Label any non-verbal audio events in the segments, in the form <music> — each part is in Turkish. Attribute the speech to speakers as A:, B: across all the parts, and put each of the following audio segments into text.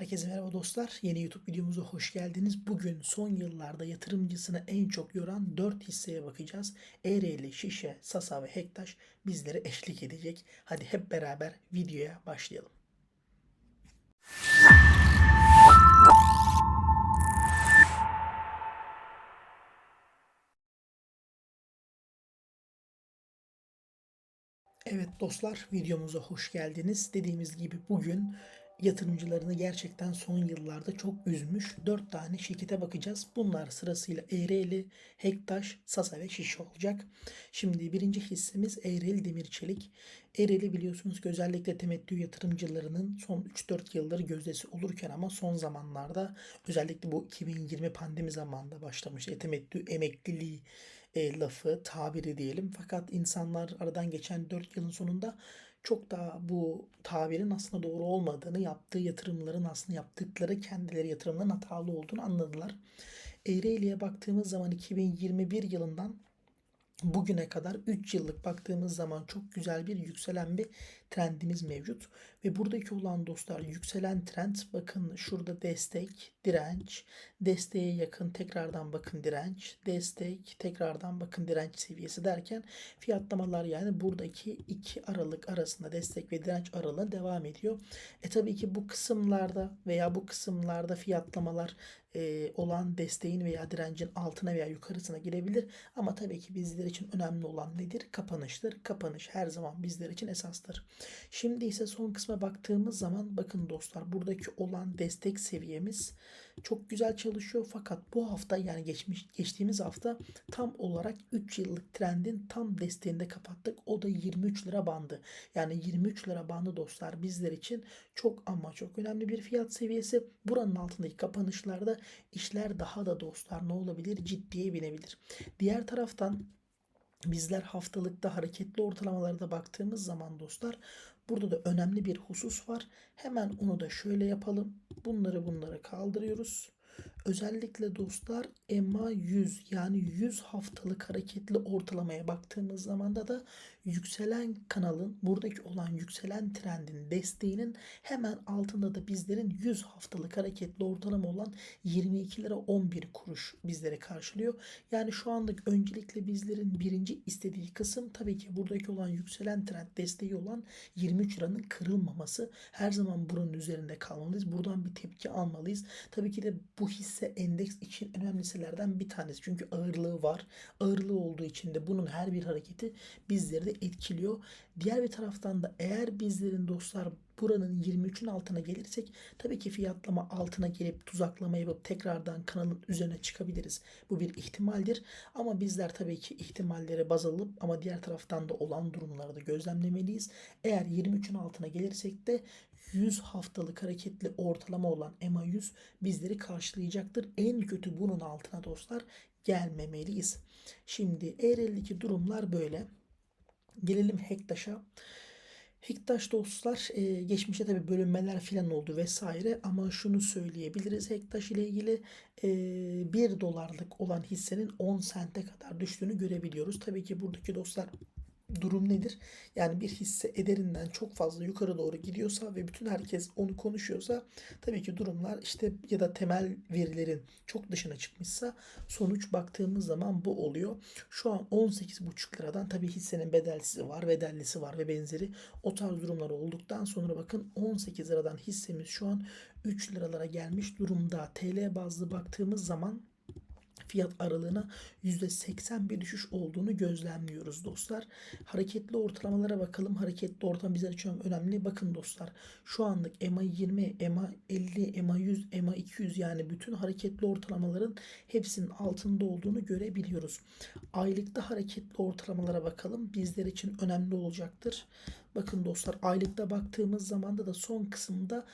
A: Herkese merhaba dostlar. Yeni YouTube videomuza hoş geldiniz. Bugün son yıllarda yatırımcısını en çok yoran 4 hisseye bakacağız. Ereğli, Şişe, Sasa ve Hektaş bizlere eşlik edecek. Hadi hep beraber videoya başlayalım. Evet dostlar videomuza hoş geldiniz. Dediğimiz gibi bugün yatırımcılarını gerçekten son yıllarda çok üzmüş 4 tane şirkete bakacağız. Bunlar sırasıyla Ereğli, Hektaş, Sasa ve Şişe olacak. Şimdi birinci hissemiz Ereğli Demir Çelik. Ereğli biliyorsunuz ki özellikle temettü yatırımcılarının son 3-4 yıldır gözdesi olurken ama son zamanlarda özellikle bu 2020 pandemi zamanında başlamış e, temettü emekliliği e, lafı, tabiri diyelim. Fakat insanlar aradan geçen 4 yılın sonunda çok da bu tabirin aslında doğru olmadığını, yaptığı yatırımların aslında yaptıkları kendileri yatırımların hatalı olduğunu anladılar. Ereğli'ye baktığımız zaman 2021 yılından bugüne kadar 3 yıllık baktığımız zaman çok güzel bir yükselen bir trendimiz mevcut. Ve buradaki olan dostlar yükselen trend bakın şurada destek, direnç, desteğe yakın tekrardan bakın direnç, destek, tekrardan bakın direnç seviyesi derken fiyatlamalar yani buradaki iki aralık arasında destek ve direnç aralığı devam ediyor. E tabii ki bu kısımlarda veya bu kısımlarda fiyatlamalar e, olan desteğin veya direncin altına veya yukarısına girebilir. Ama tabii ki bizler için önemli olan nedir? Kapanıştır. Kapanış her zaman bizler için esastır. Şimdi ise son kısma baktığımız zaman bakın dostlar buradaki olan destek seviyemiz çok güzel çalışıyor fakat bu hafta yani geçmiş geçtiğimiz hafta tam olarak 3 yıllık trendin tam desteğinde kapattık. O da 23 lira bandı. Yani 23 lira bandı dostlar bizler için çok ama çok önemli bir fiyat seviyesi. Buranın altındaki kapanışlarda işler daha da dostlar ne olabilir? Ciddiye binebilir. Diğer taraftan Bizler haftalıkta hareketli ortalamalarda baktığımız zaman dostlar burada da önemli bir husus var. Hemen onu da şöyle yapalım. Bunları bunları kaldırıyoruz. Özellikle dostlar EMA 100 yani 100 haftalık hareketli ortalamaya baktığımız zaman da yükselen kanalın buradaki olan yükselen trendin desteğinin hemen altında da bizlerin 100 haftalık hareketli ortalama olan 22 lira 11 kuruş bizlere karşılıyor. Yani şu anlık öncelikle bizlerin birinci istediği kısım tabii ki buradaki olan yükselen trend desteği olan 23 liranın kırılmaması. Her zaman buranın üzerinde kalmalıyız. Buradan bir tepki almalıyız. Tabii ki de bu hisse endeks için önemli bir tanesi. Çünkü ağırlığı var. Ağırlığı olduğu için de bunun her bir hareketi bizleri de etkiliyor. Diğer bir taraftan da eğer bizlerin dostlar buranın 23'ün altına gelirsek tabii ki fiyatlama altına gelip tuzaklama yapıp tekrardan kanalın üzerine çıkabiliriz. Bu bir ihtimaldir. Ama bizler tabii ki ihtimallere baz alıp ama diğer taraftan da olan durumları da gözlemlemeliyiz. Eğer 23'ün altına gelirsek de 100 haftalık hareketli ortalama olan EMA 100 bizleri karşılayacaktır. En kötü bunun altına dostlar gelmemeliyiz. Şimdi eğer durumlar böyle. Gelelim Hektaş'a. Hektaş dostlar e, geçmişte tabi bölünmeler filan oldu vesaire ama şunu söyleyebiliriz Hektaş ile ilgili e, 1 dolarlık olan hissenin 10 sente kadar düştüğünü görebiliyoruz. Tabii ki buradaki dostlar durum nedir? Yani bir hisse ederinden çok fazla yukarı doğru gidiyorsa ve bütün herkes onu konuşuyorsa tabii ki durumlar işte ya da temel verilerin çok dışına çıkmışsa sonuç baktığımız zaman bu oluyor. Şu an 18,5 liradan tabii hissenin bedellisi var, bedellisi var ve benzeri o tarz durumlar olduktan sonra bakın 18 liradan hissemiz şu an 3 liralara gelmiş durumda. TL bazlı baktığımız zaman fiyat aralığına %80 bir düşüş olduğunu gözlemliyoruz dostlar. Hareketli ortalamalara bakalım. Hareketli ortam bizler için önemli. Bakın dostlar şu anlık EMA 20, EMA 50, EMA 100, EMA 200 yani bütün hareketli ortalamaların hepsinin altında olduğunu görebiliyoruz. Aylıkta hareketli ortalamalara bakalım. Bizler için önemli olacaktır. Bakın dostlar aylıkta baktığımız zaman da son kısımda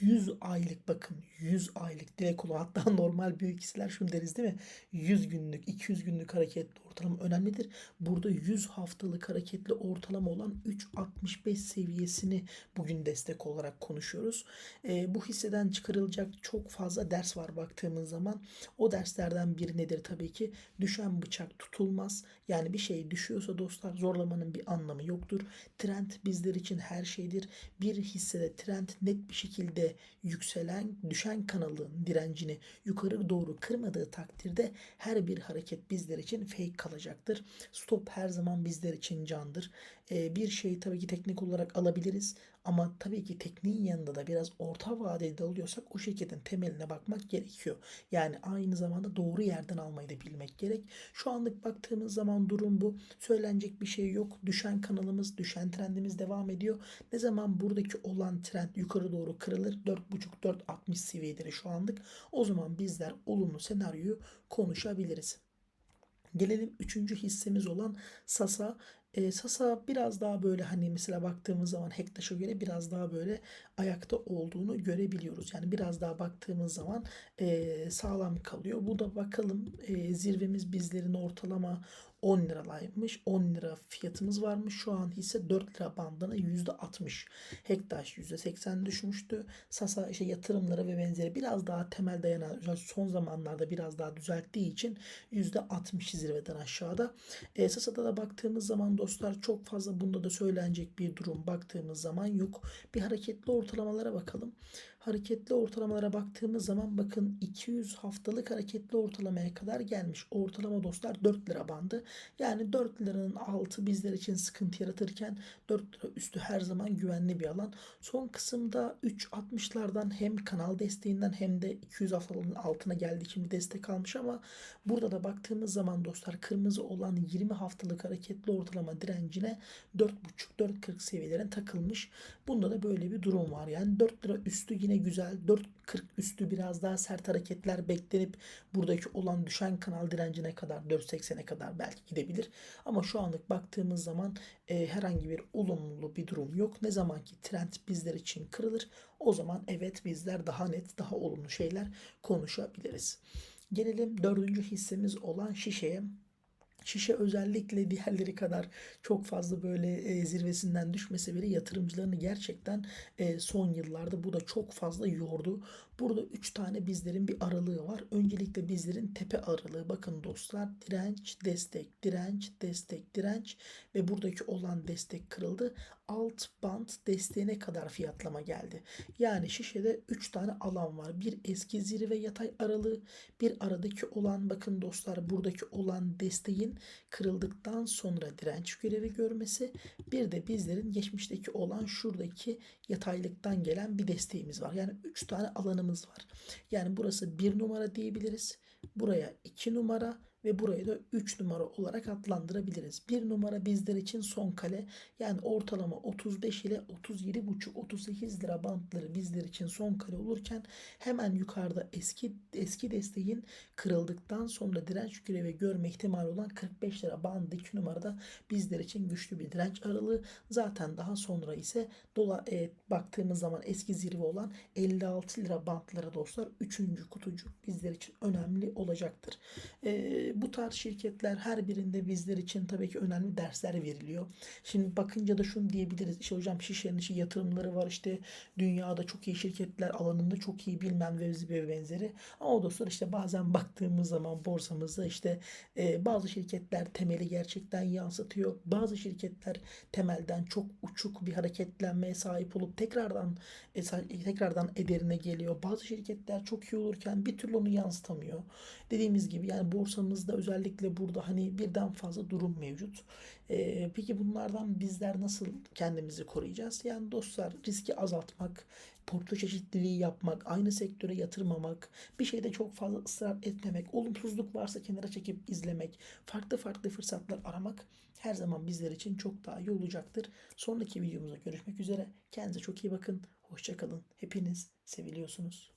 A: 100 aylık bakın 100 aylık direkt olan hatta <laughs> normal büyük hisseler şunu deriz değil mi? 100 günlük 200 günlük hareketli ortalama önemlidir. Burada 100 haftalık hareketli ortalama olan 3.65 seviyesini bugün destek olarak konuşuyoruz. E, bu hisseden çıkarılacak çok fazla ders var baktığımız zaman. O derslerden biri nedir tabii ki? Düşen bıçak tutulmaz. Yani bir şey düşüyorsa dostlar zorlamanın bir anlamı yoktur. Trend bizler için her şeydir. Bir hissede trend net bir şekilde yükselen düşen kanalın direncini yukarı doğru kırmadığı takdirde her bir hareket bizler için fake kalacaktır. Stop her zaman bizler için candır. Ee, bir şeyi tabii ki teknik olarak alabiliriz ama tabii ki tekniğin yanında da biraz orta vadede alıyorsak o şirketin temeline bakmak gerekiyor. Yani aynı zamanda doğru yerden almayı da bilmek gerek. Şu anlık baktığımız zaman durum bu. Söylenecek bir şey yok. Düşen kanalımız, düşen trendimiz devam ediyor. Ne zaman buradaki olan trend yukarı doğru kırılır 4.5-4.60 seviyeleri şu anlık. O zaman bizler olumlu senaryoyu konuşabiliriz. Gelelim üçüncü hissemiz olan Sasa. E, Sasa biraz daha böyle hani mesela baktığımız zaman Hektaş'a göre biraz daha böyle ayakta olduğunu görebiliyoruz. Yani biraz daha baktığımız zaman e, sağlam kalıyor. Bu da bakalım e, zirvemiz bizlerin ortalama 10 liralaymış. 10 lira fiyatımız varmış. Şu an hisse 4 lira bandına %60. Hektaş %80 düşmüştü. Sasa işte yatırımları ve benzeri biraz daha temel dayanan son zamanlarda biraz daha düzelttiği için %60 zirveden aşağıda. E, Sasa'da da baktığımız zaman dostlar çok fazla bunda da söylenecek bir durum baktığımız zaman yok. Bir hareketli ortalamalara bakalım. Hareketli ortalamalara baktığımız zaman bakın 200 haftalık hareketli ortalamaya kadar gelmiş. Ortalama dostlar 4 lira bandı. Yani 4 liranın altı bizler için sıkıntı yaratırken 4 lira üstü her zaman güvenli bir alan. Son kısımda 3.60'lardan hem kanal desteğinden hem de 200 haftalığın altına geldiği için bir destek almış ama burada da baktığımız zaman dostlar kırmızı olan 20 haftalık hareketli ortalama direncine 4.5-4.40 seviyelerine takılmış. Bunda da böyle bir durum var. Yani 4 lira üstü yine güzel. 4.40 üstü biraz daha sert hareketler beklenip buradaki olan düşen kanal direncine kadar 4.80'e kadar belki gidebilir. Ama şu anlık baktığımız zaman e, herhangi bir olumlu bir durum yok. Ne zaman ki trend bizler için kırılır o zaman evet bizler daha net daha olumlu şeyler konuşabiliriz. Gelelim dördüncü hissemiz olan şişeye. Şişe özellikle diğerleri kadar çok fazla böyle e, zirvesinden düşmese bile yatırımcılarını gerçekten e, son yıllarda bu da çok fazla yordu. Burada 3 tane bizlerin bir aralığı var. Öncelikle bizlerin tepe aralığı. Bakın dostlar direnç, destek, direnç, destek, direnç ve buradaki olan destek kırıldı. Alt band desteğine kadar fiyatlama geldi. Yani şişede 3 tane alan var. Bir eski zirve yatay aralığı, bir aradaki olan bakın dostlar buradaki olan desteğin kırıldıktan sonra direnç görevi görmesi, bir de bizlerin geçmişteki olan şuradaki yataylıktan gelen bir desteğimiz var. Yani 3 tane alanımız var. Yani burası 1 numara diyebiliriz. Buraya 2 numara ve burayı da 3 numara olarak adlandırabiliriz. 1 numara bizler için son kale yani ortalama 35 ile 37,5-38 lira bantları bizler için son kale olurken hemen yukarıda eski eski desteğin kırıldıktan sonra direnç görevi görme ihtimali olan 45 lira bandı 2 numarada bizler için güçlü bir direnç aralığı. Zaten daha sonra ise dola e, baktığımız zaman eski zirve olan 56 lira bantları dostlar 3. kutucuk bizler için önemli olacaktır. E, bu tarz şirketler her birinde bizler için tabii ki önemli dersler veriliyor. Şimdi bakınca da şunu diyebiliriz. İşte hocam şişenin işi yatırımları var işte dünyada çok iyi şirketler alanında çok iyi bilmem ve benzeri. Ama dostlar işte bazen baktığımız zaman borsamızda işte e, bazı şirketler temeli gerçekten yansıtıyor. Bazı şirketler temelden çok uçuk bir hareketlenmeye sahip olup tekrardan e, tekrardan ederine geliyor. Bazı şirketler çok iyi olurken bir türlü onu yansıtamıyor. Dediğimiz gibi yani borsamızda özellikle burada hani birden fazla durum mevcut. Ee, peki bunlardan bizler nasıl kendimizi koruyacağız? Yani dostlar riski azaltmak, portföy çeşitliliği yapmak, aynı sektöre yatırmamak, bir şeyde çok fazla ısrar etmemek, olumsuzluk varsa kenara çekip izlemek, farklı farklı fırsatlar aramak her zaman bizler için çok daha iyi olacaktır. Sonraki videomuzda görüşmek üzere. Kendinize çok iyi bakın. Hoşçakalın. Hepiniz seviliyorsunuz.